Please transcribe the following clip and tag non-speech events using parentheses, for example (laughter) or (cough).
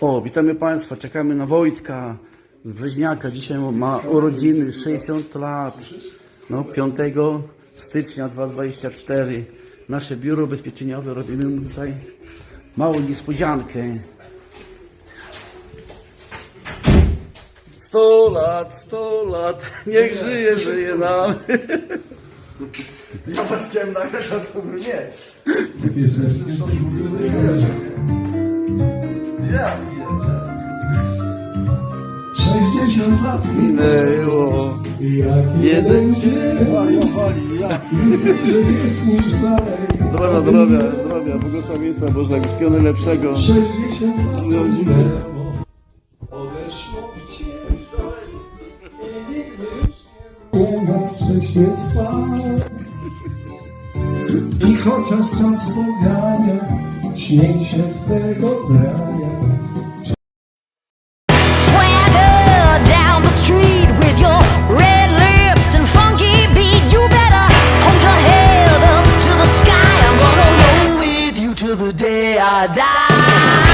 O, witamy Państwa, czekamy na Wojtka z Brzeźniaka. Dzisiaj ma urodziny, 60 lat. No, 5 stycznia 2024. Nasze biuro ubezpieczeniowe robimy mu tutaj małą niespodziankę. 100 lat, 100 lat, niech żyje, żyje nam. (laughs) Ja was chciałem nagrać, a to nie. Takie jest. 60 lat Minęło. Jeden dzień. Bliżej jest niż dalej. Zdrowia, zdrowia, zdrowia, błogosławieństwa Bożego, wszystkiego najlepszego. 60 lat minęło. Odeszło w cień I nigdy już nie na wcześnie spać I chociaż czas pogania Śmiej się z tego brania die.